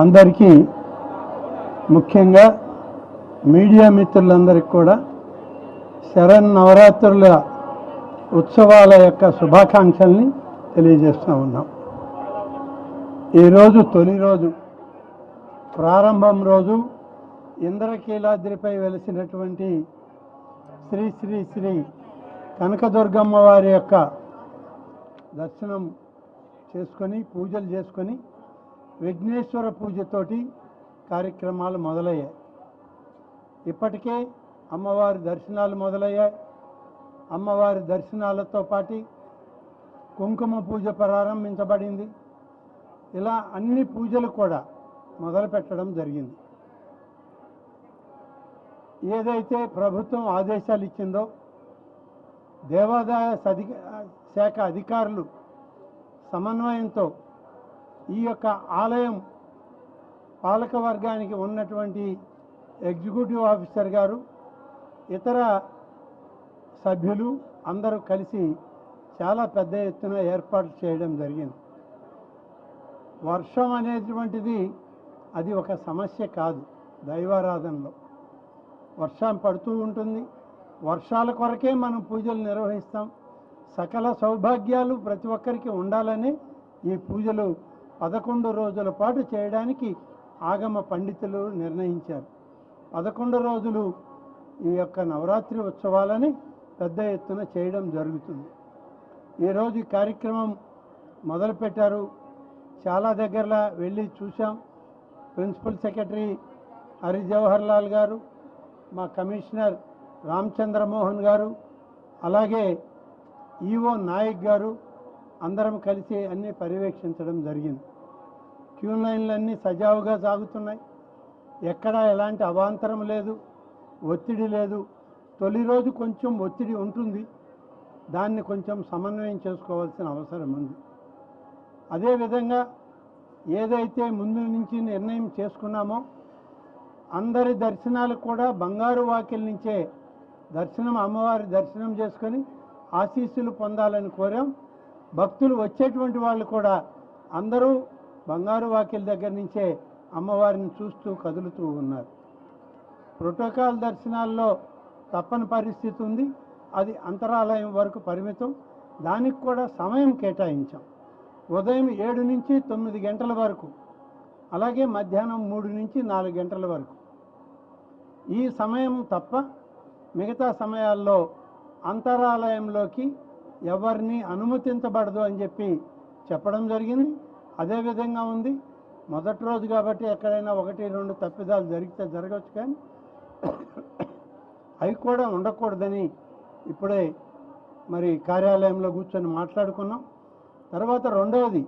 అందరికీ ముఖ్యంగా మీడియా మిత్రులందరికీ కూడా శరణ్ నవరాత్రుల ఉత్సవాల యొక్క శుభాకాంక్షల్ని తెలియజేస్తూ ఉన్నాం. ఈరోజు తొలి రోజు ప్రారంభం రోజు ఇంద్రకీలాద్రిపై వెలిసినటువంటి శ్రీ శ్రీ శ్రీ కనకదుర్గమ్మ వారి యొక్క దర్శనం చేసుకొని పూజలు చేసుకొని విఘ్నేశ్వర పూజతోటి కార్యక్రమాలు మొదలయ్యాయి. ఇప్పటికే అమ్మవారి దర్శనాలు మొదలయ్యాయి. అమ్మవారి దర్శనాలతో పాటు కుంకుమ పూజ ప్రారంభించబడింది. ఇలా అన్ని పూజలు కూడా మొదలు పెట్టడం జరిగింది. ఏదైతే ప్రభుత్వం ఆదేశాలు ఇచ్చిందో దేవాదాయ సధి శాఖ అధికారులు సమన్వయంతో ఈ యొక్క ఆలయం పాలక వర్గానికి ఉన్నటువంటి ఎగ్జిక్యూటివ్ ఆఫీసర్ గారు ఇతర సభ్యులు అందరూ కలిసి చాలా పెద్ద ఎత్తున ఏర్పాట్లు చేయడం జరిగింది. వర్షం అనేటువంటిది అది ఒక సమస్య కాదు దైవారాధనలో. వర్షం పడుతూ ఉంటుంది. వర్షాల కొరకే మనం పూజలు నిర్వహిస్తాం. సకల సౌభాగ్యాలు ప్రతి ఒక్కరికి ఉండాలని ఈ పూజలు పదకొండు రోజుల పాటు చేయడానికి ఆగమ పండితులు నిర్ణయించారు. పదకొండు రోజులు ఈ యొక్క నవరాత్రి ఉత్సవాలని పెద్ద ఎత్తున చేయడం జరుగుతుంది. ఈరోజు ఈ కార్యక్రమం మొదలుపెట్టారు. చాలా దగ్గరలా వెళ్ళి చూసాం ప్రిన్సిపల్ సెక్రటరీ హరి జవహర్ లాల్ గారు మా కమిషనర్ రామచంద్రమోహన్ గారు అలాగే ఈఓ నాయక్ గారు అందరం కలిసి అన్నీ పర్యవేక్షించడం జరిగింది. క్యూ లైన్లన్నీ సజావుగా సాగుతున్నాయి. ఎక్కడా ఎలాంటి అవాంతరం లేదు ఒత్తిడి లేదు. తొలి రోజు కొంచెం ఒత్తిడి ఉంటుంది. దాన్ని కొంచెం సమన్వయం చేసుకోవాల్సిన అవసరం ఉంది. అదేవిధంగా ఏదైతే ముందు నుంచి నిర్ణయం చేసుకున్నామో అందరి దర్శనాలు కూడా బంగారు వాకిల్ నుంచే దర్శనం అమ్మవారి దర్శనం చేసుకొని ఆశీస్సులు పొందాలని కోరాం. భక్తులు వచ్చేటువంటి వాళ్ళు కూడా అందరూ బంగారు వాకిల్ దగ్గర నుంచే అమ్మవారిని చూస్తూ కదులుతూ ఉన్నారు. ప్రోటోకాల్ దర్శనాల్లో తప్పని పరిస్థితి ఉంది. అది అంతరాలయం వరకు పరిమితం. దానికి కూడా సమయం కేటాయించాం. ఉదయం ఏడు నుంచి తొమ్మిది గంటల వరకు అలాగే మధ్యాహ్నం మూడు నుంచి నాలుగు గంటల వరకు. ఈ సమయం తప్ప మిగతా సమయాల్లో అంతరాలయంలోకి ఎవరిని అనుమతించబడదు అని చెప్పి చెప్పడం జరిగింది. అదే విధంగా ఉంది. మొదటి రోజు కాబట్టి ఎక్కడైనా ఒకటి రెండు తప్పిదాలు జరిగితే జరగవచ్చు కానీ అవి కూడా ఉండకూడదని ఇప్పుడే మరి కార్యాలయంలో కూర్చొని మాట్లాడుకున్నాం. తర్వాత రెండవది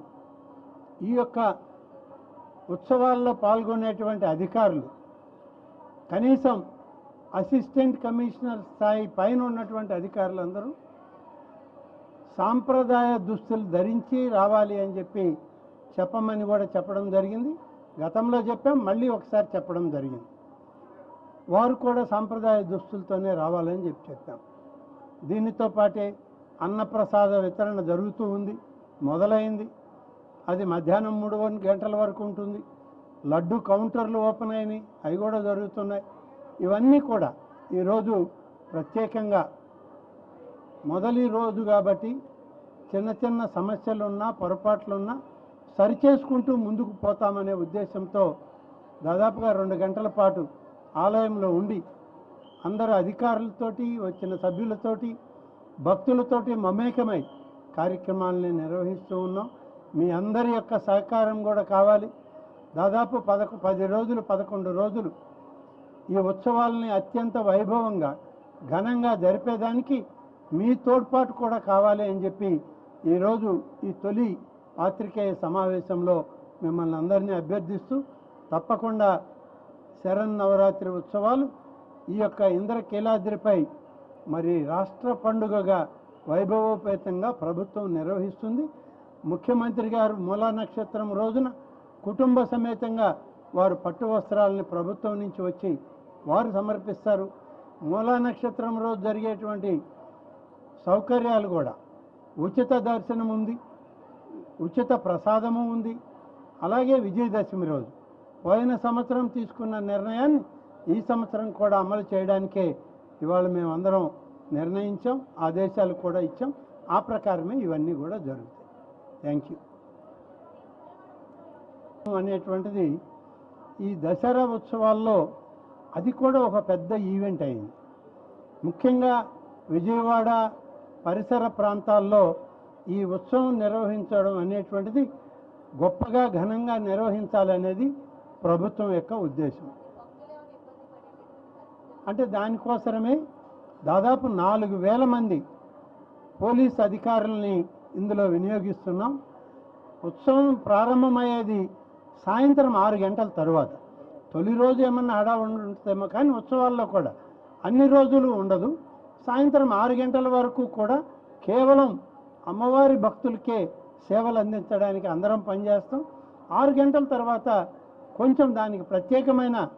ఈ యొక్క ఉత్సవాల్లో పాల్గొనేటువంటి అధికారులు కనీసం అసిస్టెంట్ కమిషనర్ స్థాయి పైన ఉన్నటువంటి అధికారులందరూ సాంప్రదాయ దుస్తులు ధరించి రావాలి అని చెప్పి చెప్పమని కూడా చెప్పడం జరిగింది. గతంలో చెప్పాం మళ్ళీ ఒకసారి చెప్పడం జరిగింది. వారు కూడా సాంప్రదాయ దుస్తులతోనే రావాలని చెప్పి చెప్పాం. దీనితో పాటే అన్నప్రసాద వితరణ జరుగుతూ ఉంది మొదలైంది. అది మధ్యాహ్నం మూడు గంటల వరకు ఉంటుంది. లడ్డు కౌంటర్లు ఓపెన్ అయినాయి అవి కూడా జరుగుతున్నాయి. ఇవన్నీ కూడా ఈరోజు ప్రత్యేకంగా మొదటి రోజు కాబట్టి చిన్న చిన్న సమస్యలున్నా పొరపాట్లున్నా సరిచేసుకుంటూ ముందుకు పోతామనే ఉద్దేశంతో దాదాపుగా రెండు గంటల పాటు ఆలయంలో ఉండి అందరు అధికారులతోటి వచ్చిన సభ్యులతోటి భక్తులతోటి మమేకమై కార్యక్రమాలని నిర్వహిస్తూ ఉన్నాం. మీ అందరి యొక్క సహకారం కూడా కావాలి. దాదాపు పదకొ పది రోజులు పదకొండు రోజులు ఈ ఉత్సవాలని అత్యంత వైభవంగా ఘనంగా జరిపేదానికి మీ తోడ్పాటు కూడా కావాలి అని చెప్పి ఈరోజు ఈ తొలి పాత్రికేయ సమావేశంలో మిమ్మల్ని అందరినీ అభ్యర్థిస్తూ తప్పకుండా శరణ్ నవరాత్రి ఉత్సవాలు ఈ యొక్క ఇంద్రకీలాద్రిపై మరి రాష్ట్ర పండుగగా వైభవోపేతంగా ప్రభుత్వం నిర్వహిస్తుంది. ముఖ్యమంత్రి గారు మూలా నక్షత్రం రోజున కుటుంబ సమేతంగా వారు పట్టు వస్త్రాలని ప్రభుత్వం నుంచి వచ్చి వారు సమర్పిస్తారు. మూలా నక్షత్రం రోజు జరిగేటువంటి సౌకర్యాలు కూడా ఉచిత దర్శనం ఉంది ఉచిత ప్రసాదము ఉంది. అలాగే విజయదశమి రోజు. పోయిన సంవత్సరం తీసుకున్న నిర్ణయాన్ని ఈ సంవత్సరం కూడా అమలు చేయడానికే ఇవాళ మేమందరం నిర్ణయించాం. ఆదేశాలు కూడా ఇచ్చాం. ఆ ప్రకారమే ఇవన్నీ కూడా జరుగుతాయి. Thank you. అనేటువంటిది ఈ దసరా ఉత్సవాల్లో అది కూడా ఒక పెద్ద ఈవెంట్ అయింది. ముఖ్యంగా విజయవాడ పరిసర ప్రాంతాల్లో ఈ ఉత్సవం నిర్వహించడం అనేటువంటిది గొప్పగా ఘనంగా నిర్వహించాలనేది ప్రభుత్వం యొక్క ఉద్దేశం. అంటే దానికోసమే దాదాపు నాలుగు వేల మంది పోలీస్ అధికారుల్ని ఇందులో వినియోగిస్తున్నాం. ఉత్సవం ప్రారంభమయ్యేది సాయంత్రం ఆరు గంటల తరువాత. తొలి రోజు ఏమన్నా హడావుడి ఉంటుందేమో కానీ ఉత్సవాల్లో కూడా అన్ని రోజులు ఉండదు. సాయంత్రం ఆరు గంటల వరకు కూడా కేవలం అమ్మవారి భక్తులకే సేవలు అందించడానికి అందరం పనిచేస్తాం. ఆరు గంటల తర్వాత కొంచెం దానికి ప్రత్యేకమైన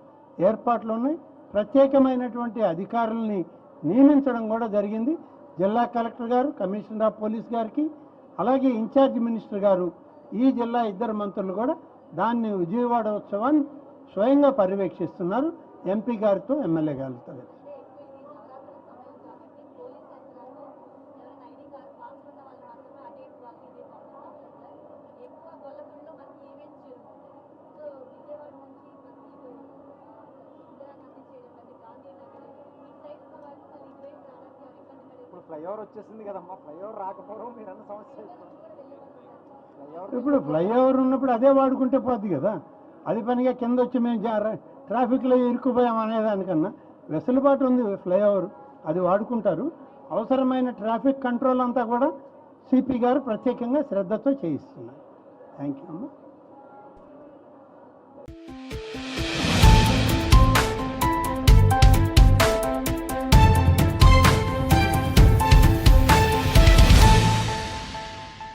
ఏర్పాట్లు ఉన్నాయి. ప్రత్యేకమైనటువంటి అధికారుల్ని నియమించడం కూడా జరిగింది. జిల్లా కలెక్టర్ గారు కమిషనర్ ఆఫ్ పోలీస్ గారికి అలాగే ఇన్ఛార్జ్ మినిస్టర్ గారు ఈ జిల్లా ఇద్దరు మంత్రులు కూడా దాన్ని విజయవాడ ఉత్సవాన్ని స్వయంగా పర్యవేక్షిస్తున్నారు. ఎంపీ గారితో ఎమ్మెల్యే గారితో ఫ్లైఓవర్ వచ్చేసింది కదమ్మా. ఫ్లైఓవర్ రాకపోవడం మీరు అన్న సమస్య ఇప్పుడు ఫ్లైఓవర్ ఉన్నప్పుడు అదే వాడుకుంటే పోద్ది కదా. అది పనిగా కింద వచ్చి మేము ట్రాఫిక్లో ఇరుక్కుపోయాం అనేదానికన్నా వెసులుబాటు ఉంది ఫ్లైఓవర్. అది వాడుకుంటారు. అవసరమైన ట్రాఫిక్ కంట్రోల్ అంతా కూడా సిపి గారు ప్రత్యేకంగా శ్రద్ధతో చేయిస్తున్నారు. థ్యాంక్ యూ అమ్మా.